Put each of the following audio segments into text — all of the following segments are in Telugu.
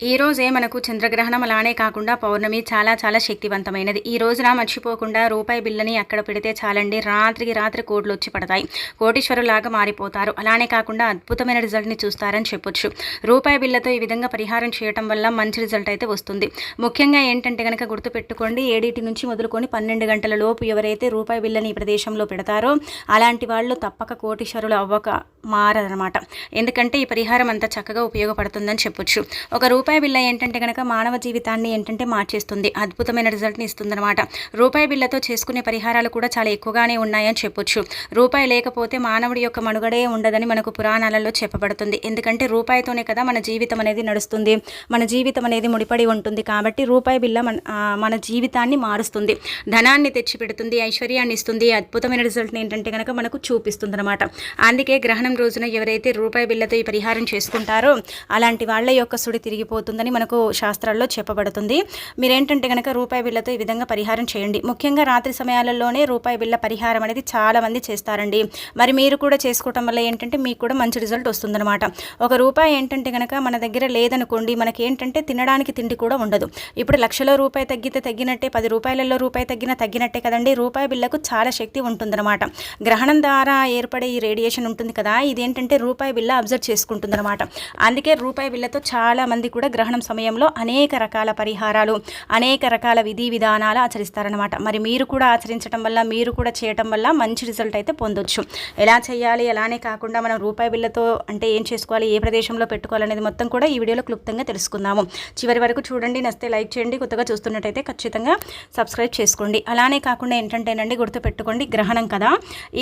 ఈ రోజే మనకు చంద్రగ్రహణం అలానే కాకుండా పౌర్ణమి చాలా చాలా శక్తివంతమైనది. ఈ రోజున మర్చిపోకుండా రూపాయి బిల్లని అక్కడ పెడితే చాలండి. రాత్రికి రాత్రి కోట్లు వచ్చి పడతాయి. కోటీశ్వరులాగా మారిపోతారు. అలానే కాకుండా అద్భుతమైన రిజల్ట్ని చూస్తారని చెప్పొచ్చు. రూపాయి బిల్లతో ఈ విధంగా పరిహారం చేయటం వల్ల మంచి రిజల్ట్ అయితే వస్తుంది. ముఖ్యంగా ఏంటంటే కనుక గుర్తుపెట్టుకోండి ఏడింటి నుంచి మొదలుకొని పన్నెండు గంటల లోపు ఎవరైతే రూపాయి బిల్లని ఈ ప్రదేశంలో పెడతారో అలాంటి వాళ్ళు తప్పక కోటీశ్వరులు అవ్వక మారదనమాట ఎందుకంటే ఈ పరిహారం అంత చక్కగా ఉపయోగపడుతుందని చెప్పొచ్చు. ఒక రూపాయి రూపాయి బిల్ల ఏంటంటే కనుక మానవ జీవితాన్ని ఏంటంటే మార్చేస్తుంది అద్భుతమైన రిజల్ట్ని ఇస్తుందన్నమాట. రూపాయి బిల్లతో చేసుకునే పరిహారాలు కూడా చాలా ఎక్కువగానే ఉన్నాయని చెప్పొచ్చు. రూపాయి లేకపోతే మానవుడి యొక్క మనుగడే ఉండదని మనకు పురాణాలలో చెప్పబడుతుంది. ఎందుకంటే రూపాయితోనే కదా మన జీవితం అనేది నడుస్తుంది. మన జీవితం అనేది ముడిపడి ఉంటుంది కాబట్టి రూపాయి బిల్ల మన మన జీవితాన్ని మారుస్తుంది. ధనాన్ని తెచ్చిపెడుతుంది ఐశ్వర్యాన్ని ఇస్తుంది అద్భుతమైన రిజల్ట్ని ఏంటంటే కనుక మనకు చూపిస్తుంది అనమాట అందుకే గ్రహణం రోజున ఎవరైతే రూపాయి బిల్లతో ఈ పరిహారం చేసుకుంటారో అలాంటి వాళ్ళ యొక్క సుడి తిరిగిపోతుందని మనకు శాస్త్రాల్లో చెప్పబడుతుంది. మీరేంటంటే కనుక రూపాయి బిళ్ళతో ఈ విధంగా పరిహారం చేయండి. ముఖ్యంగా రాత్రి సమయాలలోనే రూపాయి బిళ్ళ పరిహారం అనేది చాలా మంది చేస్తారండి. మరి మీరు కూడా చేసుకోవటం వల్ల ఏంటంటే మీకు కూడా మంచి రిజల్ట్ వస్తుందన్నమాట. ఒక రూపాయి ఏంటంటే కనుక మన దగ్గర లేదనుకోండి మనకి ఏంటంటే తినడానికి తిండి కూడా ఉండదు. ఇప్పుడు లక్షలో రూపాయి తగ్గితే తగ్గినట్టే పది రూపాయలలో రూపాయి తగ్గినా తగ్గినట్టే కదండి. రూపాయి బిళ్ళకు చాలా శక్తి ఉంటుందన్నమాట. గ్రహణం ద్వారా ఏర్పడే ఈ రేడియేషన్ ఉంటుంది కదా ఇదేంటంటే రూపాయి బిళ్ళ అబ్జర్వ్ చేసుకుంటుందన్నమాట. అందుకే రూపాయి బిళ్ళతో చాలా మంది కూడా గ్రహణం సమయంలో అనేక రకాల పరిహారాలు అనేక రకాల విధి విధానాలు ఆచరిస్తారనమాట మరి మీరు కూడా ఆచరించడం వల్ల మీరు కూడా చేయటం వల్ల మంచి రిజల్ట్ అయితే పొందొచ్చు. ఎలా చేయాలి అలానే కాకుండా మనం రూపాయి బిల్లతో అంటే ఏం చేసుకోవాలి ఏ ప్రదేశంలో పెట్టుకోవాలనేది మొత్తం కూడా ఈ వీడియోలో క్లుప్తంగా తెలుసుకుందాము. చివరి వరకు చూడండి నస్తే లైక్ చేయండి కొత్తగా చూస్తున్నట్టయితే ఖచ్చితంగా సబ్స్క్రైబ్ చేసుకోండి. అలానే కాకుండా ఏంటంటేనండి గుర్తుపెట్టుకోండి గ్రహణం కదా.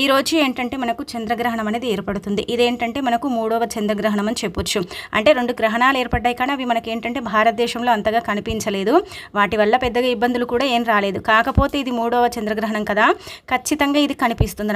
ఈ రోజు ఏంటంటే మనకు చంద్రగ్రహణం అనేది ఏర్పడుతుంది. ఇదేంటంటే మనకు మూడవ చంద్రగ్రహణం అని చెప్పొచ్చు. అంటే రెండు గ్రహణాలు ఏర్పడ్డాయి కానీ అవి మనకి ఏంటంటే భారతదేశంలో అంతగా కనిపించలేదు. వాటి వల్ల పెద్దగా ఇబ్బందులు కూడా ఏం రాలేదు. కాకపోతే ఇది మూడవ చంద్రగ్రహణం కదా. ఖచ్చితంగా ఇది కనిపిస్తుంది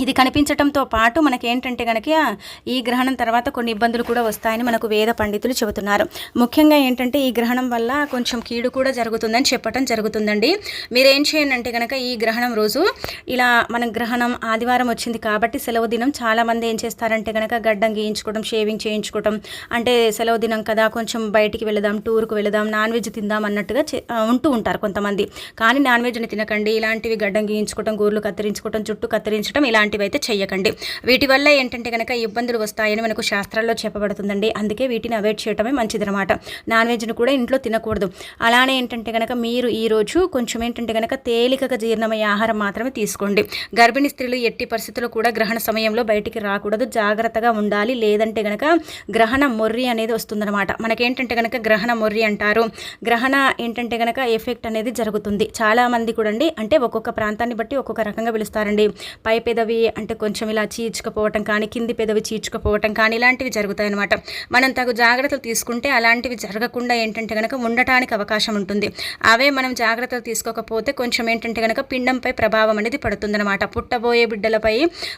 ఇది కనిపించటంతో పాటు మనకి ఏంటంటే కనుక ఈ గ్రహణం తర్వాత కొన్ని ఇబ్బందులు కూడా వస్తాయని మనకు వేద పండితులు చెబుతున్నారు. ముఖ్యంగా ఏంటంటే ఈ గ్రహణం వల్ల కొంచెం కీడు కూడా జరుగుతుందని చెప్పటం జరుగుతుందండి. మీరు ఏం చేయండి అంటే కనుక ఈ గ్రహణం రోజు ఇలా మన గ్రహణం ఆదివారం వచ్చింది కాబట్టి సెలవు దినం చాలామంది ఏం చేస్తారంటే కనుక గడ్డం గీయించుకోవడం షేవింగ్ చేయించుకోవడం అంటే సెలవు దినం కదా కొంచెం బయటికి వెళదాం టూర్కు వెళదాం నాన్ వెజ్ తిందాం అన్నట్టుగా చే- ఉంటూ ఉంటారు కొంతమంది. కానీ నాన్ వెజ్ని తినకండి ఇలాంటివి గడ్డం గీయించుకోవడం గోర్లు కత్తిరించుకోవడం చుట్టూ కత్తిరించడం ఇలాంటి అయితే చేయకండి వీటి వల్ల ఏంటంటే కనుక ఇబ్బందులు వస్తాయని మనకు శాస్త్రాల్లో చెప్పబడుతుందండి. అందుకే వీటిని అవాయిడ్ చేయడమే మంచిదనమాట నాన్ వెజ్ను కూడా ఇంట్లో తినకూడదు. అలానే ఏంటంటే కనుక మీరు ఈ రోజు కొంచెం ఏంటంటే కనుక తేలికగా జీర్ణమయ్యే ఆహారం మాత్రమే తీసుకోండి. గర్భిణీ స్త్రీలు ఎట్టి పరిస్థితులు కూడా గ్రహణ సమయంలో బయటికి రాకూడదు. జాగ్రత్తగా ఉండాలి. లేదంటే కనుక గ్రహణ మొర్రి అనేది వస్తుందన్నమాట. మనకేంటంటే కనుక గ్రహణ మొర్రి అంటారు. గ్రహణ ఏంటంటే కనుక ఎఫెక్ట్ అనేది జరుగుతుంది. చాలా మంది కూడా అండి అంటే ఒక్కొక్క ప్రాంతాన్ని బట్టి ఒక్కొక్క రకంగా పిలుస్తారండి. పై పెదవి అంటే కొంచెం ఇలా చీల్చుకపోవటం కానీ కింది పెదవి చీల్చుకపోవటం కానీ ఇలాంటివి జరుగుతాయి అనమాట మనం తగు జాగ్రత్తలు తీసుకుంటే అలాంటివి జరగకుండా ఏంటంటే కనుక ఉండటానికి అవకాశం ఉంటుంది. అవే మనం జాగ్రత్తలు తీసుకోకపోతే కొంచెం ఏంటంటే కనుక పిండంపై ప్రభావం అనేది పడుతుందన్నమాట. పుట్టబోయే బిడ్డలపై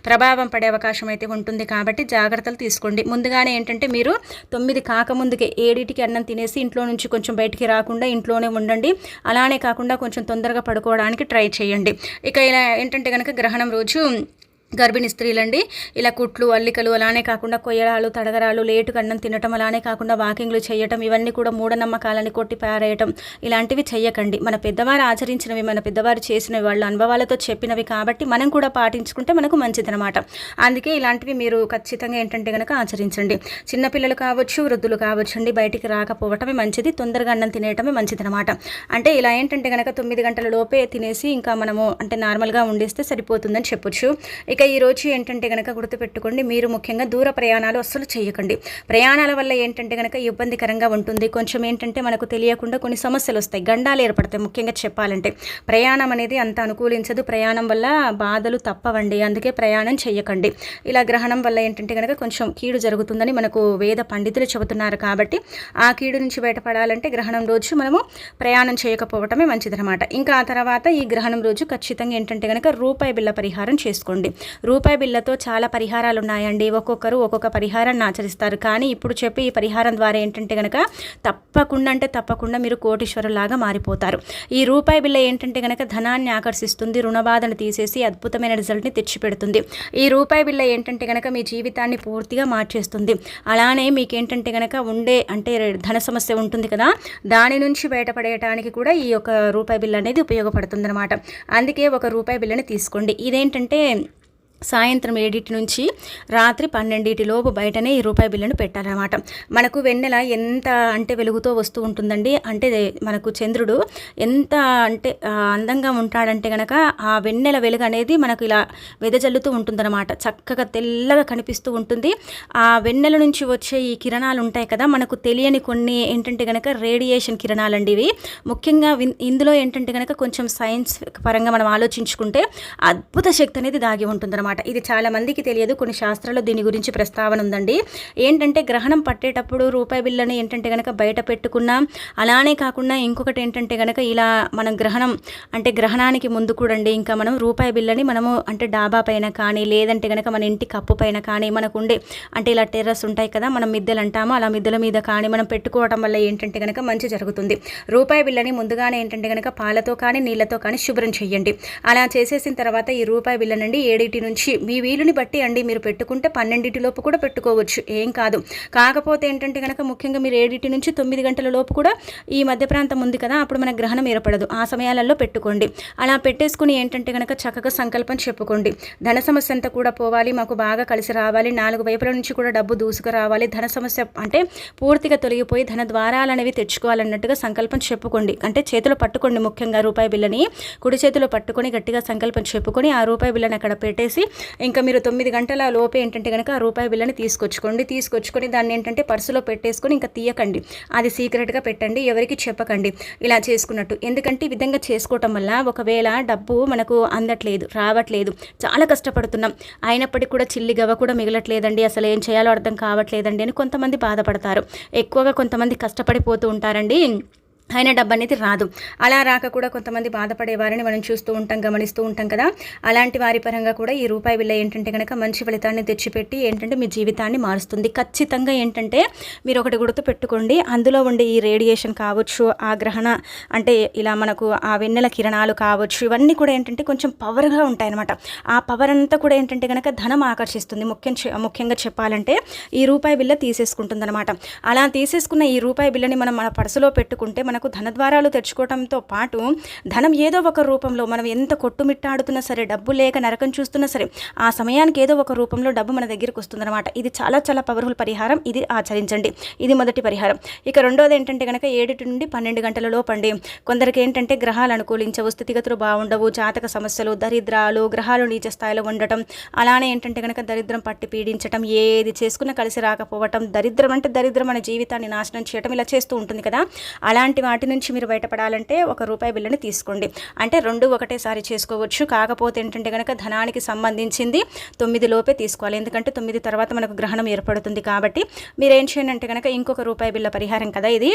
ప్రభావం పడే అవకాశం అయితే ఉంటుంది కాబట్టి జాగ్రత్తలు తీసుకోండి. ముందుగానే ఏంటంటే మీరు తొమ్మిది కాకముందుకే ఏడిటికి అన్నం తినేసి ఇంట్లో నుంచి కొంచెం బయటికి రాకుండా ఇంట్లోనే ఉండండి. అలానే కాకుండా కొంచెం తొందరగా పడుకోవడానికి ట్రై చేయండి. ఇక ఇలా ఏంటంటే కనుక గ్రహణం రోజు గర్భిణీ స్త్రీలండి. ఇలా కుట్లు అల్లికలు అలానే కాకుండా కొయ్యరాలు తడగరాలు లేటుగా అన్నం తినటం అలానే కాకుండా వాకింగ్లు చేయటం ఇవన్నీ కూడా మూఢనమ్మకాలని కొట్టి పారేయటం ఇలాంటివి చెయ్యకండి. మన పెద్దవారు ఆచరించినవి మన పెద్దవారు చేసినవి వాళ్ళ అనుభవాలతో చెప్పినవి కాబట్టి మనం కూడా పాటించుకుంటే మనకు మంచిదనమాట అందుకే ఇలాంటివి మీరు ఖచ్చితంగా ఏంటంటే కనుక ఆచరించండి. చిన్నపిల్లలు కావచ్చు వృద్ధులు కావచ్చు అండి బయటికి రాకపోవటమే మంచిది తొందరగా అన్నం తినేయటమే మంచిదనమాట అంటే ఇలా ఏంటంటే కనుక తొమ్మిది గంటల లోపే తినేసి ఇంకా మనము అంటే నార్మల్గా ఉండేస్తే సరిపోతుందని చెప్పొచ్చు. ఇక ఈ రోజు ఏంటంటే కనుక గుర్తుపెట్టుకోండి మీరు ముఖ్యంగా దూర ప్రయాణాలు అస్సలు చేయకండి. ప్రయాణాల వల్ల ఏంటంటే కనుక ఇబ్బందికరంగా ఉంటుంది. కొంచెం ఏంటంటే మనకు తెలియకుండా కొన్ని సమస్యలు వస్తాయి. గండాలు ఏర్పడతాయి ముఖ్యంగా చెప్పాలంటే. ప్రయాణం అనేది అంత అనుకూలించదు. ప్రయాణం వల్ల బాధలు తప్పవండి. అందుకే ప్రయాణం చేయకండి ఇలా గ్రహణం వల్ల ఏంటంటే కనుక కొంచెం కీడు జరుగుతుందని మనకు వేద పండితులు చెబుతున్నారు కాబట్టి ఆ కీడు నుంచి బయటపడాలంటే గ్రహణం రోజు మనము ప్రయాణం చేయకపోవటమే మంచిదనమాట ఇంకా ఆ తర్వాత ఈ గ్రహణం రోజు ఖచ్చితంగా ఏంటంటే కనుక రూపాయి బిల్ల పరిహారం చేసుకోండి. రూపాయి బిళ్ళతో చాలా పరిహారాలు ఉన్నాయండి ఒక్కొక్కరు ఒక్కొక్క పరిహారాన్ని ఆచరిస్తారు. కానీ ఇప్పుడు చెప్పి ఈ పరిహారం ద్వారా ఏంటంటే కనుక తప్పకుండా అంటే తప్పకుండా మీరు కోటీశ్వరులాగా మారిపోతారు. ఈ రూపాయి బిళ్ళ ఏంటంటే కనుక ధనాన్ని ఆకర్షిస్తుంది రుణబాధను తీసేసి అద్భుతమైన రిజల్ట్ని తెచ్చిపెడుతుంది. ఈ రూపాయి బిళ్ళ ఏంటంటే కనుక మీ జీవితాన్ని పూర్తిగా మార్చేస్తుంది. అలానే మీకు ఏంటంటే కనుక ఉండే అంటే ధన సమస్య ఉంటుంది కదా దాని నుంచి బయటపడేయటానికి కూడా ఈ యొక్క రూపాయి బిల్ అనేది ఉపయోగపడుతుంది అనమాట అందుకే ఒక రూపాయి బిల్లని తీసుకోండి. ఇదేంటంటే సాయంత్రం ఏడింటి నుంచి రాత్రి పన్నెండింటి లోపు బయటనే ఈ రూపాయి బిల్లును పెట్టాలన్నమాట మనకు వెన్నెల ఎంత అంటే వెలుగుతో వస్తూ ఉంటుందండి. అంటే మనకు చంద్రుడు ఎంత అంటే అందంగా ఉంటాడంటే కనుక ఆ వెన్నెల వెలుగు అనేది మనకు ఇలా వెదజల్లుతూ ఉంటుందన్నమాట. చక్కగా తెల్లగా కనిపిస్తూ ఉంటుంది. ఆ వెన్నెల నుంచి వచ్చే ఈ కిరణాలు ఉంటాయి కదా మనకు తెలియని కొన్ని ఏంటంటే కనుక రేడియేషన్ కిరణాలు అండి ఇవి. ముఖ్యంగా ఇందులో ఏంటంటే కనుక కొంచెం సైన్స్ పరంగా మనం ఆలోచించుకుంటే అద్భుత శక్తి అనేది దాగి ఉంటుందన్నమాట. అనమాట ఇది చాలా మందికి తెలియదు కొన్ని శాస్త్రాల్లో దీని గురించి ప్రస్తావన ఉందండి. ఏంటంటే గ్రహణం పట్టేటప్పుడు రూపాయి బిల్లని ఏంటంటే కనుక బయట పెట్టుకున్నా అలానే కాకుండా ఇంకొకటి ఏంటంటే కనుక ఇలా మనం గ్రహణం అంటే గ్రహణానికి ముందు కూడండి ఇంకా మనం రూపాయి బిల్లని మనము అంటే డాబా పైన కానీ లేదంటే కనుక మన ఇంటి కప్పు పైన కానీ మనకు ఉండే అంటే ఇలా టెర్రస్ ఉంటాయి కదా మనం మిద్దెలు అంటామో అలా మిద్దెల మీద కానీ మనం పెట్టుకోవడం వల్ల ఏంటంటే కనుక మంచి జరుగుతుంది. రూపాయి బిల్లని ముందుగానే ఏంటంటే కనుక పాలతో కానీ నీళ్ళతో కానీ శుభ్రం చేయండి. అలా చేసేసిన తర్వాత ఈ రూపాయి బిల్లనండి ఏడిటి నుంచి నుంచి మీ వీలుని బట్టి అండి మీరు పెట్టుకుంటే పన్నెండింటి లోపు కూడా పెట్టుకోవచ్చు. ఏం కాదు. కాకపోతే ఏంటంటే కనుక ముఖ్యంగా మీరు ఏడింటి నుంచి తొమ్మిది గంటల లోపు కూడా ఈ మధ్య ప్రాంతం ఉంది కదా అప్పుడు మన గ్రహణం ఏర్పడదు. ఆ సమయాలలో పెట్టుకోండి. అలా పెట్టేసుకుని ఏంటంటే కనుక చక్కగా సంకల్పం చెప్పుకోండి. ధన సమస్య అంతా కూడా పోవాలి మాకు బాగా కలిసి రావాలి నాలుగు వైపుల నుంచి కూడా డబ్బు దూసుకు రావాలి. ధన సమస్య అంటే పూర్తిగా తొలగిపోయి ధన ద్వారాలు అనేవి తెచ్చుకోవాలన్నట్టుగా సంకల్పం చెప్పుకోండి. అంటే చేతిలో పట్టుకోండి ముఖ్యంగా రూపాయి బిల్లని. కుడి చేతిలో పట్టుకొని గట్టిగా సంకల్పం చెప్పుకొని ఆ రూపాయి బిల్లని అక్కడ పెట్టేసి ఇంకా మీరు తొమ్మిది గంటల లోపే ఏంటంటే కనుక ఆ రూపాయి బిల్లని తీసుకొచ్చుకోండి. తీసుకొచ్చుకొని దాన్ని ఏంటంటే పర్సులో పెట్టేసుకొని ఇంకా తీయకండి. అది సీక్రెట్గా పెట్టండి ఎవరికి చెప్పకండి. ఇలా చేసుకున్నట్టు. ఎందుకంటే ఈ విధంగా చేసుకోవటం వల్ల ఒకవేళ డబ్బు మనకు అందట్లేదు రావట్లేదు. చాలా కష్టపడుతున్నాం. అయినప్పటికీ కూడా చిల్లి గవ కూడా మిగలట్లేదండి. అసలు ఏం చేయాలో అర్థం కావట్లేదండి అని కొంతమంది బాధపడతారు. ఎక్కువగా కొంతమంది కష్టపడిపోతూ ఉంటారండి. అయిన డబ్బు అనేది రాదు. అలా రాక కూడా కొంతమంది బాధపడే వారిని మనం చూస్తూ ఉంటాం గమనిస్తూ ఉంటాం కదా. అలాంటి వారి పరంగా కూడా ఈ రూపాయి విల్ల ఏంటంటే కనుక మంచి ఫలితాన్ని తెచ్చిపెట్టి ఏంటంటే మీ జీవితాన్ని మారుస్తుంది. ఖచ్చితంగా ఏంటంటే మీరు ఒకటి గుర్తు పెట్టుకోండి. అందులో ఉండే ఈ రేడియేషన్ కావచ్చు ఆ గ్రహణ అంటే ఇలా మనకు ఆ వెన్నెల కిరణాలు కావచ్చు ఇవన్నీ కూడా ఏంటంటే కొంచెం పవర్గా ఉంటాయన్నమాట. ఆ పవర్ అంతా కూడా ఏంటంటే కనుక ధనం ఆకర్షిస్తుంది. ముఖ్యం ముఖ్యంగా చెప్పాలంటే ఈ రూపాయి బిల్ల తీసేసుకుంటుంది అనమాట అలా తీసేసుకున్న ఈ రూపాయి బిల్లని మనం మన పర్సులో పెట్టుకుంటే మనకు ధనద్వారాలు తెచ్చుకోవడంతో పాటు ధనం ఏదో ఒక రూపంలో మనం ఎంత కొట్టుమిట్టాడుతున్నా సరే డబ్బు లేక నరకం చూస్తున్నా సరే ఆ సమయానికి ఏదో ఒక రూపంలో డబ్బు మన దగ్గరికి వస్తుందన్నమాట. ఇది చాలా చాలా పవర్ఫుల్ పరిహారం. ఇది ఆచరించండి. ఇది మొదటి పరిహారం. ఇక రెండోది ఏంటంటే కనుక ఏడుటి నుండి పన్నెండు గంటల లోపండి. కొందరికి ఏంటంటే గ్రహాలు అనుకూలించవు స్థితిగతులు బాగుండవు జాతక సమస్యలు దరిద్రాలు గ్రహాలు నీచ స్థాయిలో ఉండటం అలానే ఏంటంటే కనుక దరిద్రం పట్టి పీడించటం ఏది చేసుకున్న కలిసి రాకపోవటం దరిద్రం అంటే దరిద్రం మన జీవితాన్ని నాశనం చేయటం ఇలా చేస్తూ ఉంటుంది కదా. అలాంటి వాటి నుంచి మీరు బయటపడాలంటే ఒక రూపాయి బిల్లుని తీసుకోండి. అంటే రెండు ఒకటేసారి చేసుకోవచ్చు. కాకపోతే ఏంటంటే కనుక ధనానికి సంబంధించింది తొమ్మిది లోపే తీసుకోవాలి. ఎందుకంటే తొమ్మిది తర్వాత మనకు గ్రహణం ఏర్పడుతుంది కాబట్టి మీరు ఏం చేయండి అంటే కనుక ఇంకొక రూపాయి బిల్ల పరిహారం కదా ఇది.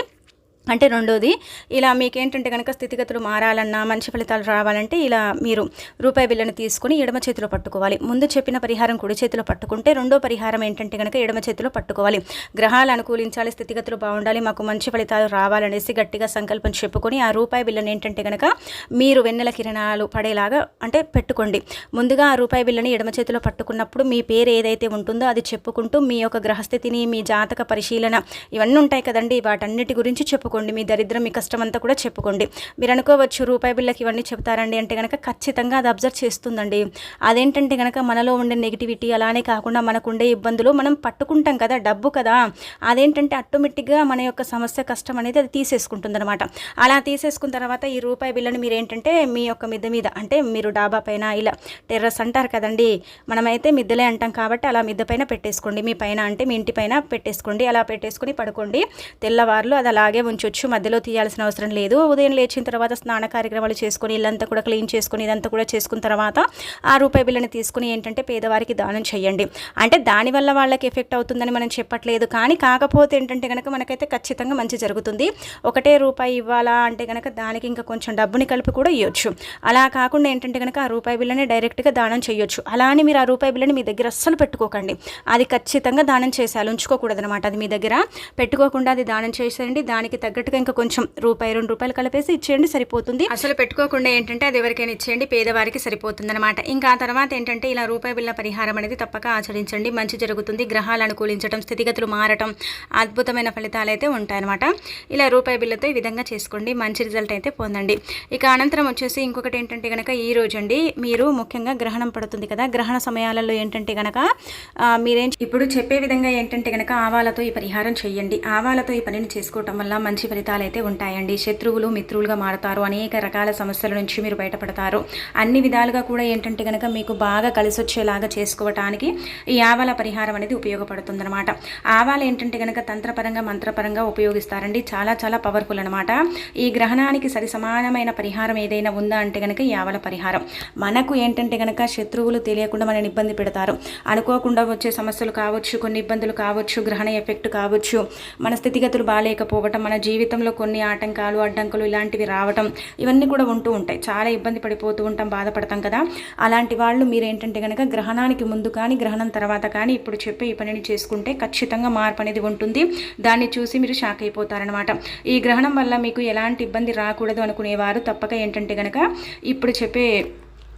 అంటే రెండోది ఇలా మీకు ఏంటంటే కనుక స్థితిగతులు మారాలన్నా మంచి ఫలితాలు రావాలంటే ఇలా మీరు రూపాయి బిల్లును తీసుకుని ఎడమ చేతిలో పట్టుకోవాలి. ముందు చెప్పిన పరిహారం కుడి చేతిలో పట్టుకుంటే రెండో పరిహారం ఏంటంటే కనుక ఎడమ చేతిలో పట్టుకోవాలి. గ్రహాలు అనుకూలించాలి స్థితిగతులు బాగుండాలి మాకు మంచి ఫలితాలు రావాలనేసి గట్టిగా సంకల్పం చెప్పుకొని ఆ రూపాయి బిల్లను ఏంటంటే కనుక మీరు వెన్నెల కిరణాలు పడేలాగా అంటే పెట్టుకోండి. ముందుగా ఆ రూపాయి బిల్లని ఎడమ చేతిలో పట్టుకున్నప్పుడు మీ పేరు ఏదైతే ఉంటుందో అది చెప్పుకుంటూ మీ యొక్క గ్రహస్థితిని మీ జాతక పరిశీలన ఇవన్నీ ఉంటాయి కదండి. వాటన్నిటి గురించి చెప్పుకోండి చెప్పుకోండి. మీ దరిద్రం మీ కష్టం అంతా కూడా చెప్పుకోండి. మీరు అనుకోవచ్చు రూపాయి బిళ్ళకి ఇవన్నీ చెప్తారండి అంటే కనుక ఖచ్చితంగా అది అబ్జర్వ్ చేస్తుందండి. అదేంటంటే కనుక మనలో ఉండే నెగిటివిటీ అలానే కాకుండా మనకు ఉండే ఇబ్బందులు మనం పట్టుకుంటాం కదా డబ్బు కదా. అదేంటంటే ఆటోమేటిక్గా మన యొక్క సమస్య కష్టం అనేది అది తీసేసుకుంటుందనమాట అలా తీసేసుకున్న తర్వాత ఈ రూపాయి బిల్లని మీరు ఏంటంటే మీ యొక్క మిద్దె మీద అంటే మీరు డాబా పైన ఇలా టెర్రస్ అంటారు కదండి. మనమైతే మిద్దెలే అంటాం కాబట్టి అలా మిద్దె పైన పెట్టేసుకోండి. మీ పైన అంటే మీ ఇంటి పైన పెట్టేసుకోండి. అలా పెట్టేసుకుని పడుకోండి. తెల్లవారులు అది అలాగే ఉంచి ఉంచొచ్చు మధ్యలో తీయాల్సిన అవసరం లేదు. ఉదయం లేచిన తర్వాత స్నాన కార్యక్రమాలు చేసుకొని ఇల్లంతా కూడా క్లీన్ చేసుకొని ఇదంతా కూడా చేసుకున్న తర్వాత ఆ రూపాయి బిల్లని తీసుకుని ఏంటంటే పేదవారికి దానం చేయండి అంటే దానివల్ల వాళ్ళకి ఎఫెక్ట్ అవుతుందని మనం చెప్పట్లేదు. కానీ కాకపోతే ఏంటంటే కనుక మనకైతే ఖచ్చితంగా మంచి జరుగుతుంది. ఒకటే రూపాయి ఇవ్వాలా అంటే కనుక దానికి ఇంకా కొంచెం డబ్బుని కలిపి కూడా ఇవ్వచ్చు అలా కాకుండా ఏంటంటే కనుక ఆ రూపాయి బిల్లని డైరెక్ట్గా దానం చేయొచ్చు అలా అని మీరు ఆ రూపాయి బిల్లని మీ దగ్గర అస్సలు పెట్టుకోకండి. అది ఖచ్చితంగా దానం చేసేయాలి ఉంచుకోకూడదు అనమాట అది మీ దగ్గర పెట్టుకోకుండా అది దానం చేసేయండి. దానికి తగ్గట్టుగా ఇంకా కొంచెం రూపాయి రెండు రూపాయలు కలిపేసి ఇచ్చేయండి సరిపోతుంది. అసలు పెట్టుకోకుండా ఏంటంటే అది ఎవరికైనా ఇచ్చేయండి పేదవారికి సరిపోతుంది అనమాట ఇంకా ఆ తర్వాత ఏంటంటే ఇలా రూపాయి బిల్ల పరిహారం అనేది తప్పక ఆచరించండి. మంచి జరుగుతుంది. గ్రహాలు అనుకూలించడం స్థితిగతులు మారటం అద్భుతమైన ఫలితాలు అయితే ఉంటాయన్నమాట. ఇలా రూపాయి బిల్లతో ఈ విధంగా చేసుకోండి. మంచి రిజల్ట్ అయితే పొందండి. ఇక అనంతరం వచ్చేసి ఇంకొకటి ఏంటంటే కనుక ఈ రోజు అండి మీరు ముఖ్యంగా గ్రహణం పడుతుంది కదా. గ్రహణ సమయాలలో ఏంటంటే కనుక మీరేం ఇప్పుడు చెప్పే విధంగా ఏంటంటే కనుక ఆవాలతో ఈ పరిహారం చేయండి. ఆవాలతో ఈ పనిని చేసుకోవటం వల్ల మంచి మంచి ఫలితాలు అయితే ఉంటాయండి. శత్రువులు మిత్రులుగా మారుతారు. అనేక రకాల సమస్యల నుంచి మీరు బయటపడతారు. అన్ని విధాలుగా కూడా ఏంటంటే కనుక మీకు బాగా కలిసి వచ్చేలాగా చేసుకోవటానికి ఈ ఆవాల పరిహారం అనేది ఉపయోగపడుతుంది అనమాట ఆవాలు ఏంటంటే కనుక తంత్రపరంగా మంత్రపరంగా ఉపయోగిస్తారండి. చాలా చాలా పవర్ఫుల్ అనమాట ఈ గ్రహణానికి సరి సమానమైన పరిహారం ఏదైనా ఉందా అంటే కనుక ఈ ఆవల పరిహారం. మనకు ఏంటంటే కనుక శత్రువులు తెలియకుండా మనని ఇబ్బంది పెడతారు. అనుకోకుండా వచ్చే సమస్యలు కావచ్చు కొన్ని ఇబ్బందులు కావచ్చు గ్రహణ ఎఫెక్ట్ కావచ్చు మన స్థితిగతులు బాగాలేకపోవటం మన జీవితంలో కొన్ని ఆటంకాలు అడ్డంకులు ఇలాంటివి రావటం ఇవన్నీ కూడా ఉంటూ ఉంటాయి. చాలా ఇబ్బంది పడిపోతూ ఉంటాం బాధపడతాం కదా. అలాంటి వాళ్ళు మీరు ఏంటంటే కనుక గ్రహణానికి ముందు కానీ గ్రహణం తర్వాత కానీ ఇప్పుడు చెప్పే ఈ పనిని చేసుకుంటే ఖచ్చితంగా మార్పు అనేది ఉంటుంది. దాన్ని చూసి మీరు షాక్ అయిపోతారనమాట ఈ గ్రహణం వల్ల మీకు ఎలాంటి ఇబ్బంది రాకూడదు అనుకునేవారు తప్పక ఏంటంటే కనుక ఇప్పుడు చెప్పే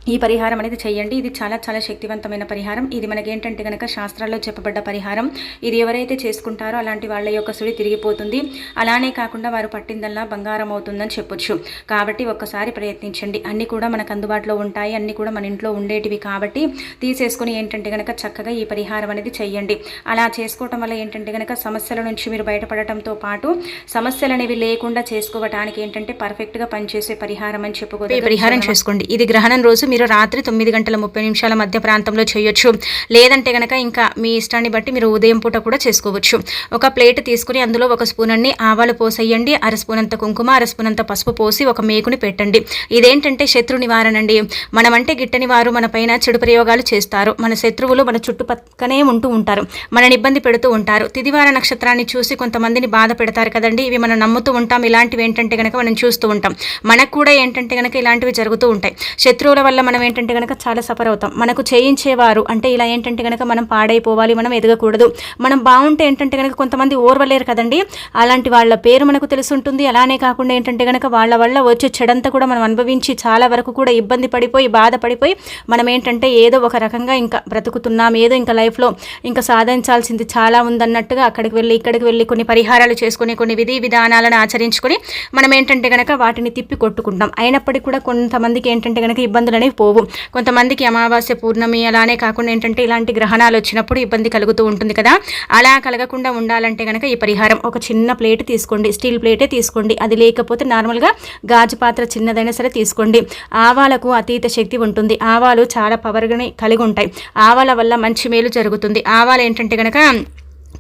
ఈ పరిహారం అనేది చేయండి. ఇది చాలా చాలా శక్తివంతమైన పరిహారం. ఇది మనకి ఏంటంటే కనుక శాస్త్రాల్లో చెప్పబడ్డ పరిహారం. ఇది ఎవరైతే చేసుకుంటారో అలాంటి వాళ్ళ యొక్క సుడి తిరిగిపోతుంది. అలానే కాకుండా వారు పట్టిందల్లా బంగారం అవుతుందని చెప్పొచ్చు. కాబట్టి ఒక్కసారి ప్రయత్నించండి. అన్నీ కూడా మనకు అందుబాటులో ఉంటాయి. అన్నీ కూడా మన ఇంట్లో ఉండేటివి కాబట్టి తీసేసుకుని ఏంటంటే కనుక చక్కగా ఈ పరిహారం అనేది చేయండి. అలా చేసుకోవటం వల్ల ఏంటంటే కనుక సమస్యల నుంచి మీరు బయటపడటంతో పాటు సమస్యలు అనేవి లేకుండా చేసుకోవటానికి ఏంటంటే పర్ఫెక్ట్గా పనిచేసే పరిహారం అని చెప్పుకోవచ్చు పరిహారం చేసుకోండి. ఇది గ్రహణం రోజు మీరు రాత్రి తొమ్మిది గంటల ముప్పై నిమిషాల మధ్య ప్రాంతంలో చేయొచ్చు. లేదంటే కనుక ఇంకా మీ ఇష్టాన్ని బట్టి మీరు ఉదయం పూట కూడా చేసుకోవచ్చు. ఒక ప్లేట్ తీసుకుని అందులో ఒక స్పూన్ అన్ని ఆవాలు పోసేయండి. అర స్పూన్ అంత కుంకుమ అర స్పూన్ అంత పసుపు పోసి ఒక మేకుని పెట్టండి. ఇదేంటంటే శత్రు నివారణ అండి. మనమంటే గిట్టని వారు మన పైన చెడు ప్రయోగాలు చేస్తారు. మన శత్రువులు మన చుట్టుపక్కనే ఉంటూ ఉంటారు. మనని ఇబ్బంది పెడుతూ ఉంటారు. తిదివార నక్షత్రాన్ని చూసి కొంతమందిని బాధ పెడతారు కదండి. ఇవి మనం నమ్ముతూ ఉంటాం. ఇలాంటివి ఏంటంటే కనుక మనం చూస్తూ ఉంటాం. మనకు కూడా ఏంటంటే కనుక ఇలాంటివి జరుగుతూ ఉంటాయి. శత్రువుల వల్ల మనం ఏంటంటే కనుక చాలా సఫర్ అవుతాం. మనకు చేయించేవారు అంటే ఇలా ఏంటంటే కనుక మనం పాడైపోవాలి మనం ఎదగకూడదు. మనం బాగుంటే ఏంటంటే కనుక కొంతమంది ఓర్వలేరు కదండి. అలాంటి వాళ్ళ పేరు మనకు తెలుసుంటుంది. అలానే కాకుండా ఏంటంటే కనుక వాళ్ళ వల్ల వచ్చే చెడంతా కూడా మనం అనుభవించి చాలా వరకు కూడా ఇబ్బంది పడిపోయి బాధపడిపోయి మనం ఏంటంటే ఏదో ఒక రకంగా ఇంకా బ్రతుకుతున్నాం. ఏదో ఇంకా లైఫ్లో ఇంకా సాధించాల్సింది చాలా ఉందన్నట్టుగా అక్కడికి వెళ్ళి ఇక్కడికి వెళ్ళి కొన్ని పరిహారాలు చేసుకుని కొన్ని విధి విధానాలను ఆచరించుకొని మనం ఏంటంటే కనుక వాటిని తిప్పి కొట్టుకుంటాం. అయినప్పటికీ కూడా కొంతమందికి ఏంటంటే కనుక ఇబ్బందులు అనేవి పోవు. కొంతమందికి అమావాస్య పూర్ణమి అలానే కాకుండా ఏంటంటే ఇలాంటి గ్రహణాలు వచ్చినప్పుడు ఇబ్బంది కలుగుతూ ఉంటుంది కదా. అలా కలగకుండా ఉండాలంటే కనుక ఈ పరిహారం ఒక చిన్న ప్లేట్ తీసుకోండి. స్టీల్ ప్లేటే తీసుకోండి. అది లేకపోతే నార్మల్గా గాజు పాత్ర చిన్నదైనా సరే తీసుకోండి. ఆవాలకు అతీత శక్తి ఉంటుంది. ఆవాలు చాలా పవర్ని కలిగి ఉంటాయి. ఆవాల వల్ల మంచి మేలు జరుగుతుంది. ఆవాలు ఏంటంటే కనుక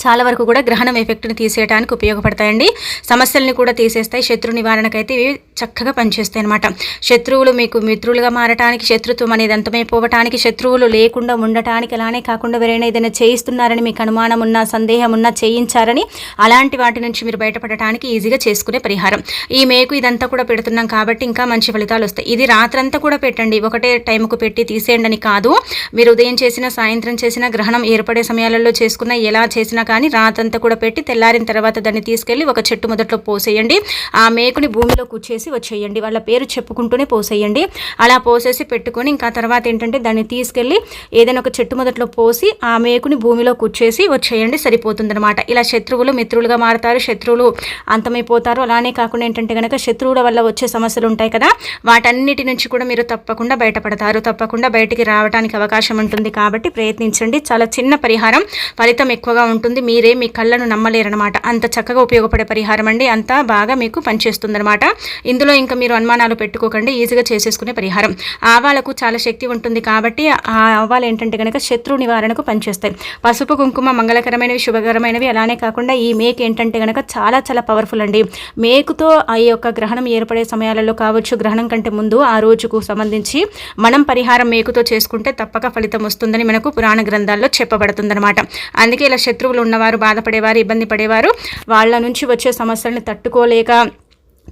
చాలా వరకు కూడా గ్రహణం ఎఫెక్ట్ని తీసేయడానికి ఉపయోగపడతాయండి. సమస్యల్ని కూడా తీసేస్తాయి. శత్రు నివారణకైతే ఇవి చక్కగా పనిచేస్తాయి అనమాట శత్రువులు మీకు మిత్రులుగా మారటానికి శత్రుత్వం అనేది అంతమైపోవటానికి శత్రువులు లేకుండా ఉండటానికి అలానే కాకుండా ఎవరైనా ఏదైనా చేయిస్తున్నారని మీకు అనుమానం ఉన్నా సందేహం ఉన్నా చేయించారని అలాంటి వాటి నుంచి మీరు బయటపడటానికి ఈజీగా చేసుకునే పరిహారం. ఈ మేకు ఇదంతా కూడా పెడుతున్నాం కాబట్టి ఇంకా మంచి ఫలితాలు వస్తాయి. ఇది రాత్రంతా కూడా పెట్టండి. ఒకటే టైంకు పెట్టి తీసేయండి అని కాదు. మీరు ఉదయం చేసిన సాయంత్రం చేసిన గ్రహణం ఏర్పడే సమయాలలో చేసుకున్న ఎలా చేసినా కానీ రాతంతా కూడా పెట్టి తెల్లారిన తర్వాత దాన్ని తీసుకెళ్ళి ఒక చెట్టు మొదట్లో పోసేయండి. ఆ మేకుని భూమిలో కూర్చేసి వచ్చేయండి. వాళ్ళ పేరు చెప్పుకుంటూనే పోసేయండి. అలా పోసేసి పెట్టుకొని ఇంకా తర్వాత ఏంటంటే దాన్ని తీసుకెళ్ళి ఏదైనా ఒక చెట్టు మొదట్లో పోసి ఆ మేకుని భూమిలో కూర్చేసి వచ్చేయండి. సరిపోతుందనమాట ఇలా శత్రువులు మిత్రులుగా మారుతారు శత్రువులు అంతమైపోతారు. అలానే కాకుండా ఏంటంటే కనుక శత్రువుల వల్ల వచ్చే సమస్యలు ఉంటాయి కదా వాటన్నిటి నుంచి కూడా మీరు తప్పకుండా బయటపడతారు. తప్పకుండా బయటికి రావడానికి అవకాశం ఉంటుంది. కాబట్టి ప్రయత్నించండి. చాలా చిన్న పరిహారం. ఫలితం ఎక్కువగా ఉంటుంది. ఉంటుంది మీరే మీ కళ్ళను నమ్మలేరనమాట అంత చక్కగా ఉపయోగపడే పరిహారం అండి. అంతా బాగా మీకు పనిచేస్తుందనమాట ఇందులో ఇంకా మీరు అనుమానాలు పెట్టుకోకండి. ఈజీగా చేసేసుకునే పరిహారం. ఆవాలకు చాలా శక్తి ఉంటుంది కాబట్టి ఆ ఆవాలు ఏంటంటే కనుక శత్రు నివారణకు పనిచేస్తాయి. పసుపు కుంకుమ మంగళకరమైనవి శుభకరమైనవి అలానే కాకుండా ఈ మేక్ ఏంటంటే కనుక చాలా చాలా పవర్ఫుల్ అండి. మేకుతో ఆ యొక్క గ్రహణం ఏర్పడే సమయాలలో కావచ్చు గ్రహణం కంటే ముందు ఆ రోజుకు సంబంధించి మనం పరిహారం మేకుతో చేసుకుంటే తప్పక ఫలితం వస్తుందని మనకు పురాణ గ్రంథాల్లో చెప్పబడుతుందన్నమాట. అందుకే ఇలా శత్రువులు ఉన్నవారు బాధపడేవారు ఇబ్బంది పడేవారు. వాళ్ళ నుంచి వచ్చే సమస్యలను తట్టుకోలేక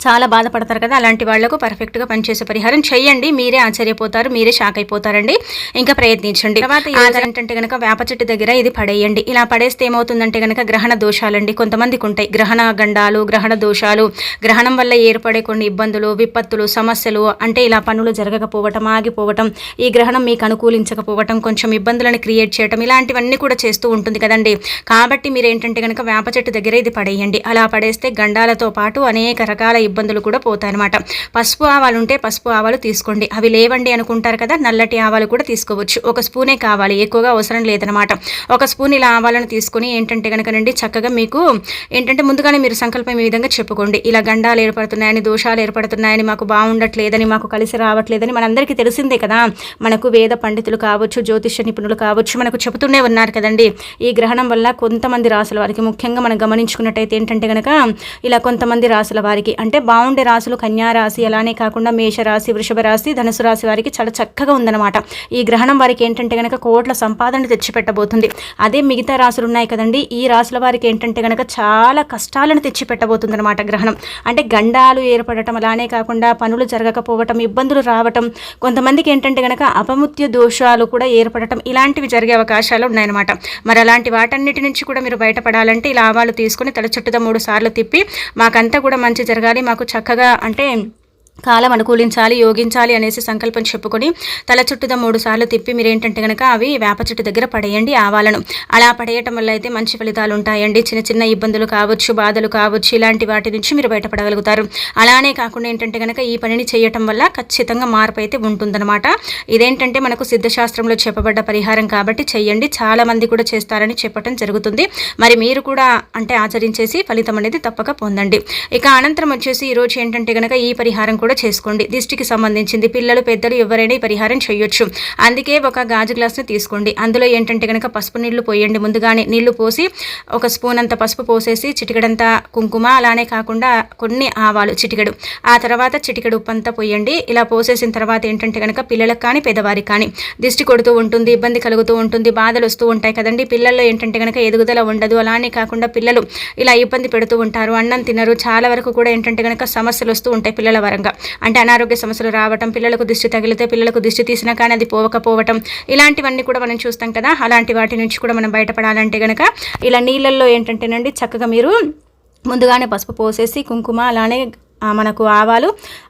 చాలా బాధపడతారు కదా అలాంటి వాళ్ళకు పర్ఫెక్ట్గా పనిచేసే పరిహారం చేయండి మీరే ఆశ్చర్యపోతారు మీరే షాక్ అయిపోతారండి. ఇంకా ప్రయత్నించండి. తర్వాత ఏంటంటే కనుక వేప చెట్టు దగ్గర ఇది పడేయండి. ఇలా పడేస్తే ఏమవుతుందంటే కనుక గ్రహణ దోషాలండి కొంతమందికి ఉంటాయి. గ్రహణ గండాలు గ్రహణ దోషాలు గ్రహణం వల్ల ఏర్పడే కొన్ని ఇబ్బందులు విపత్తులు సమస్యలు అంటే ఇలా పనులు జరగకపోవటం ఆగిపోవటం ఈ గ్రహణం మీకు అనుకూలించకపోవటం కొంచెం ఇబ్బందులను క్రియేట్ చేయటం ఇలాంటివన్నీ కూడా చేస్తూ ఉంటుంది కదండి. కాబట్టి మీరు ఏంటంటే కనుక వేప చెట్టు దగ్గర ఇది పడేయండి. అలా పడేస్తే గండాలతో పాటు అనేక రకాల ఇబ్బందులు కూడా పోతాయన్నమాట. పసుపు ఆవాలు ఉంటే పసుపు ఆవాలు తీసుకోండి. అవి లేవండి అనుకుంటారు కదా నల్లటి ఆవాలు కూడా తీసుకోవచ్చు. ఒక స్పూనే కావాలి ఎక్కువగా అవసరం లేదనమాట ఒక స్పూన్ ఇలా ఆవాలను తీసుకొని ఏంటంటే కనుకనండి చక్కగా మీకు ఏంటంటే ముందుగానే మీరు సంకల్పం ఈ విధంగా చెప్పుకోండి. ఇలా గండాలు ఏర్పడుతున్నాయని దోషాలు ఏర్పడుతున్నాయని మాకు బాగుండట్లేదని మాకు కలిసి రావట్లేదని మనందరికీ తెలిసిందే కదా. మనకు వేద పండితులు కావచ్చు జ్యోతిష నిపుణులు కావచ్చు మనకు చెబుతూనే ఉన్నారు కదండి. ఈ గ్రహణం వల్ల కొంతమంది రాసుల వారికి ముఖ్యంగా మనం గమనించుకున్నట్టయితే ఏంటంటే కనుక ఇలా కొంతమంది రాసుల వారికి అంటే బాగుండే రాశులు కన్యారాశి అలానే కాకుండా మేషరాశి వృషభ రాశి ధనుసు రాశి వారికి చాలా చక్కగా ఉందన్నమాట. ఈ గ్రహణం వారికి ఏంటంటే కనుక కోట్ల సంపాదన తెచ్చిపెట్టబోతుంది. అదే మిగతా రాశులు ఉన్నాయి కదండి ఈ రాశుల వారికి ఏంటంటే కనుక చాలా కష్టాలను తెచ్చిపెట్టబోతుంది అనమాట గ్రహణం. అంటే గండాలు ఏర్పడటం అలానే కాకుండా పనులు జరగకపోవటం ఇబ్బందులు రావటం కొంతమందికి ఏంటంటే కనుక అపముత్య దోషాలు కూడా ఏర్పడటం ఇలాంటివి జరిగే అవకాశాలు ఉన్నాయన్నమాట. మరి అలాంటి వాటన్నిటి నుంచి కూడా మీరు బయటపడాలంటే ఈ లాభాలు తీసుకుని తల చుట్టూతో మూడు సార్లు తిప్పి మాకంతా కూడా మంచి జరగాలి మాకు చక్కగా అంటే కాలం అనుకూలించాలి యోగించాలి అనేసి సంకల్పం చెప్పుకొని తల చుట్టుద మూడు సార్లు తిప్పి మీరేంటంటే కనుక అవి వేప చెట్టు దగ్గర పడేయండి ఆవాలను. అలా పడేయటం వల్ల అయితే మంచి ఫలితాలు ఉంటాయండి. చిన్న చిన్న ఇబ్బందులు కావచ్చు బాధలు కావచ్చు ఇలాంటి వాటి నుంచి మీరు బయటపడగలుగుతారు. అలానే కాకుండా ఏంటంటే కనుక ఈ పనిని చేయటం వల్ల ఖచ్చితంగా మార్పు అయితే ఉంటుందన్నమాట. ఇదేంటంటే మనకు సిద్ధశాస్త్రంలో చెప్పబడ్డ పరిహారం కాబట్టి చెయ్యండి. చాలా మంది కూడా చేస్తారని చెప్పటం జరుగుతుంది. మరి మీరు కూడా అంటే ఆచరించేసి ఫలితం అనేది తప్పక పొందండి. ఇక అనంతరం వచ్చేసి ఈరోజు ఏంటంటే కనుక ఈ పరిహారం కూడా కూడా చేసుకోండి. దిష్టికి సంబంధించింది పిల్లలు పెద్దలు ఎవరైనా పరిహారం చేయొచ్చు. అందుకే ఒక గాజు గ్లాస్ని తీసుకోండి. అందులో ఏంటంటే కనుక పసుపు నీళ్ళు పోయండి. ముందుగానే నీళ్ళు పోసి ఒక స్పూన్ అంత పసుపు పోసేసి చిటికడంత కుంకుమ అలానే కాకుండా కొన్ని ఆవాలు చిటికెడు. ఆ తర్వాత చిటికెడు ఉప్పు అంతా పోయండి. ఇలా పోసేసిన తర్వాత ఏంటంటే కనుక పిల్లలకు కానీ పెద్దవారికి కానీ దిష్టి కొడుతూ ఉంటుంది ఇబ్బంది కలుగుతూ ఉంటుంది బాధలు వస్తూ ఉంటాయి కదండి. పిల్లల్లో ఏంటంటే కనుక ఎదుగుదల ఉండదు. అలానే కాకుండా పిల్లలు ఇలా ఇబ్బంది పెడుతూ ఉంటారు. అన్నం తినరు. చాలా వరకు కూడా ఏంటంటే కనుక సమస్యలు వస్తూ ఉంటాయి పిల్లల వరంగా. అంటే అనారోగ్య సమస్యలు రావటం పిల్లలకు దిష్టి తగిలితే పిల్లలకు దిష్టి తీసినా కానీ అది పోవకపోవటం ఇలాంటివన్నీ కూడా మనం చూస్తాం కదా. అలాంటి వాటి నుంచి కూడా మనం బయటపడాలంటే కనుక ఇలా నీళ్ళల్లో ఏంటంటేనండి చక్కగా మీరు ముందుగానే పసుపు పోసేసి కుంకుమ అలానే మనకు ఆవాలు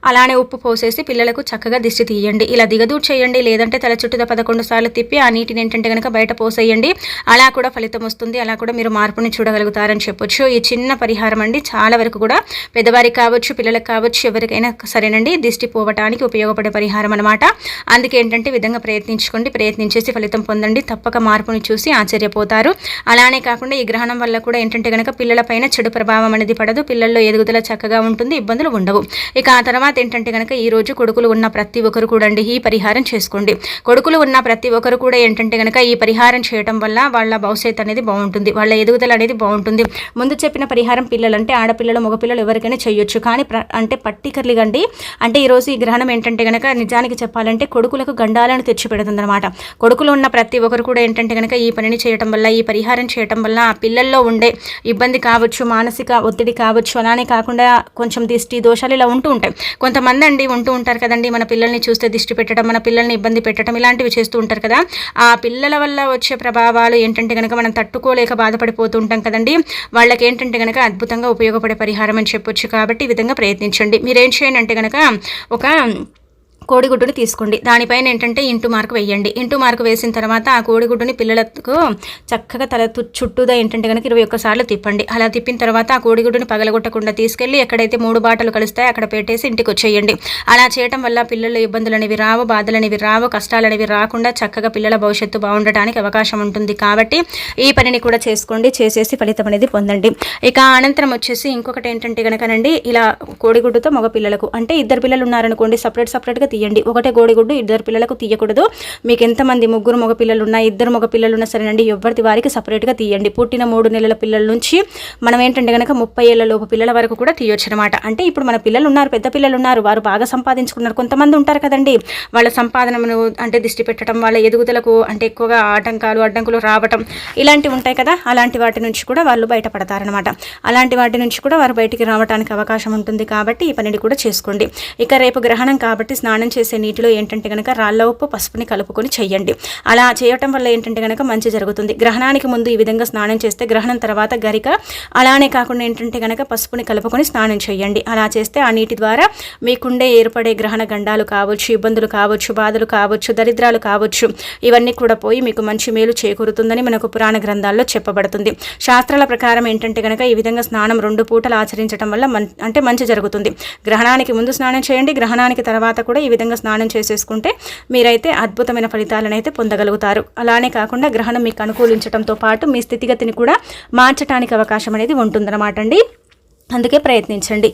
అలానే ఉప్పు పోసేసి పిల్లలకు చక్కగా దిష్టి తీయండి. ఇలా దిగదూర్ చేయండి లేదంటే తల చుట్టూ పదకొండు సార్లు తిప్పి ఆ నీటిని ఏంటంటే కనుక బయట పోసేయండి. అలా కూడా ఫలితం వస్తుంది అలా కూడా మీరు మార్పుని చూడగలుగుతారని చెప్పొచ్చు. ఈ చిన్న పరిహారం అండి చాలా వరకు కూడా పెద్దవారికి కావచ్చు పిల్లలకు కావచ్చు ఎవరికైనా సరేనండి దిష్టి పోవటానికి ఉపయోగపడే పరిహారం అనమాట అందుకే ఏంటంటే విధంగా ప్రయత్నించుకోండి ప్రయత్నించేసి ఫలితం పొందండి తప్పక మార్పుని చూసి ఆశ్చర్యపోతారు. అలానే కాకుండా ఈ గ్రహణం వల్ల కూడా ఏంటంటే కనుక పిల్లలపైన చెడు ప్రభావం అనేది పడదు పిల్లల్లో ఎదుగుదల చక్కగా ఉంటుంది ఇబ్బంది ఇబ్బందులు ఉండవు. ఇక ఆ తర్వాత ఏంటంటే కనుక ఈరోజు కొడుకులు ఉన్న ప్రతి ఒక్కరు కూడా అండి ఈ పరిహారం చేసుకోండి. కొడుకులు ఉన్న ప్రతి ఒక్కరు కూడా ఏంటంటే కనుక ఈ పరిహారం చేయడం వల్ల వాళ్ళ భవిష్యత్తు అనేది బాగుంటుంది. వాళ్ళ ఎదుగుదల అనేది బాగుంటుంది. ముందు చెప్పిన పరిహారం పిల్లలు అంటే ఆడపిల్లలు మగపిల్లలు ఎవరికైనా చేయొచ్చు. కానీ అంటే పర్టికర్లీగా అండి అంటే ఈరోజు ఈ గ్రహణం ఏంటంటే కనుక నిజానికి చెప్పాలంటే కొడుకులకు గండాలను తెచ్చిపెడుతుంది అనమాట కొడుకులు ఉన్న ప్రతి ఒక్కరు కూడా ఏంటంటే కనుక ఈ పనిని చేయడం వల్ల ఈ పరిహారం చేయడం వల్ల ఆ పిల్లల్లో ఉండే ఇబ్బంది కావచ్చు మానసిక ఒత్తిడి కావచ్చు. అలానే కాకుండా కొంచెం దిష్టి దిష్టి దోషాలు ఇలా ఉంటూ ఉంటాయి. కొంతమంది అండి ఉంటూ ఉంటారు కదండి మన పిల్లల్ని చూస్తే దిష్టి పెట్టడం మన పిల్లల్ని ఇబ్బంది పెట్టడం ఇలాంటివి చేస్తూ ఉంటారు కదా. ఆ పిల్లల వల్ల వచ్చే ప్రభావాలు ఏంటంటే కనుక మనం తట్టుకోలేక బాధపడిపోతూ ఉంటాం కదండి. వాళ్ళకి ఏంటంటే కనుక అద్భుతంగా ఉపయోగపడే పరిహారం అని చెప్పొచ్చు కాబట్టి ఈ విధంగా ప్రయత్నించండి. మీరేం చేయండి అంటే కనుక ఒక కోడిగుడ్డుని తీసుకోండి. దానిపైన ఏంటంటే ఇంటూ మార్కు వేయండి. ఇంటూ మార్కు వేసిన తర్వాత ఆ కోడిగుడ్డుని పిల్లలకు చక్కగా తల చుట్టూదా ఏంటంటే కనుక ఇరవై ఒక్కసార్లు తిప్పండి. అలా తిప్పిన తర్వాత ఆ కోడిగుడ్డుని పగలగొట్టకుండా తీసుకెళ్ళి ఎక్కడైతే మూడు బాటలు కలుస్తాయో అక్కడ పెట్టేసి ఇంటికి వచ్చేయండి. అలా చేయటం వల్ల పిల్లల ఇబ్బందులు అనేవి రావు బాధలు అనేవి రావు కష్టాలు అనేవి రాకుండా చక్కగా పిల్లల భవిష్యత్తు బాగుండటానికి అవకాశం ఉంటుంది. కాబట్టి ఈ పనిని కూడా చేసుకోండి. చేసేసి ఫలితం అనేది పొందండి. ఇక అనంతరం వచ్చేసి ఇంకొకటి ఏంటంటే కనుకనండి ఇలా కోడిగుడ్డుతో మగ పిల్లలకు అంటే ఇద్దరు పిల్లలు ఉన్నారనుకోండి సపరేట్ సపరేట్గా తీయండి. ఒకటే కోడిగుడ్డు ఇద్దరు పిల్లలకు తీయకూడదు. మీకు ఎంతమంది ముగ్గురు మగ పిల్లలు ఉన్నా ఇద్దరు మగ పిల్లలు ఉన్నా సరేనండి ఎవరిది వారికి సపరేట్గా తీయండి. పుట్టిన మూడు నెలల పిల్లల నుంచి మనం ఏంటంటే కనుక ముప్పై ఏళ్ళ లోపు పిల్లల వరకు కూడా తీయొచ్చు అనమాట అంటే ఇప్పుడు మన పిల్లలు ఉన్నారు పెద్ద పిల్లలు ఉన్నారు వారు బాగా సంపాదించుకున్నారు. కొంతమంది ఉంటారు కదండి వాళ్ళ సంపాదనను అంటే దృష్టి పెట్టడం వాళ్ళ ఎదుగుదలకు అంటే ఎక్కువగా ఆటంకాలు అడ్డంకులు రావటం ఇలాంటివి ఉంటాయి కదా అలాంటి వాటి నుంచి కూడా వాళ్ళు బయటపడతారనమాట. అలాంటి వాటి నుంచి కూడా వారు బయటికి రావడానికి అవకాశం ఉంటుంది కాబట్టి ఈ పనిని కూడా చేసుకోండి. ఇక రేపు గ్రహణం కాబట్టి స్నానం చేసే నీటిలో ఏంటంటే కనుక రాళ్ళ ఉప్పు పసుపుని కలుపుకొని చెయ్యండి. అలా చేయటం వల్ల ఏంటంటే కనుక మంచి జరుగుతుంది. గ్రహణానికి ముందు ఈ విధంగా స్నానం చేస్తే గ్రహణం తర్వాత గరిక అలానే కాకుండా ఏంటంటే కనుక పసుపుని కలుపుకొని స్నానం చేయండి అలా చేస్తే ఆ నీటి ద్వారా మీకుండే ఏర్పడే గ్రహణ గండాలు కావచ్చు ఇబ్బందులు కావచ్చు బాధలు కావచ్చు దరిద్రాలు కావచ్చు ఇవన్నీ కూడా పోయి మీకు మంచి మేలు చేకూరుతుందని మనకు పురాణ గ్రంథాల్లో చెప్పబడుతుంది. శాస్త్రాల ప్రకారం ఏంటంటే కనుక ఈ విధంగా స్నానం రెండు పూటలు ఆచరించడం వల్ల అంటే మంచి జరుగుతుంది. గ్రహణానికి ముందు స్నానం చేయండి. గ్రహణానికి తర్వాత కూడా ఈ విధంగా స్నానం చేసేసుకుంటే మీరైతే అద్భుతమైన ఫలితాలను అయితే పొందగలుగుతారు. అలానే కాకుండా గ్రహణం మీకు అనుకూలించడంతో పాటు మీ స్థితిగతిని కూడా మార్చడానికి అవకాశం అనేది ఉంటుందన్నమాట అండి. అందుకే ప్రయత్నించండి.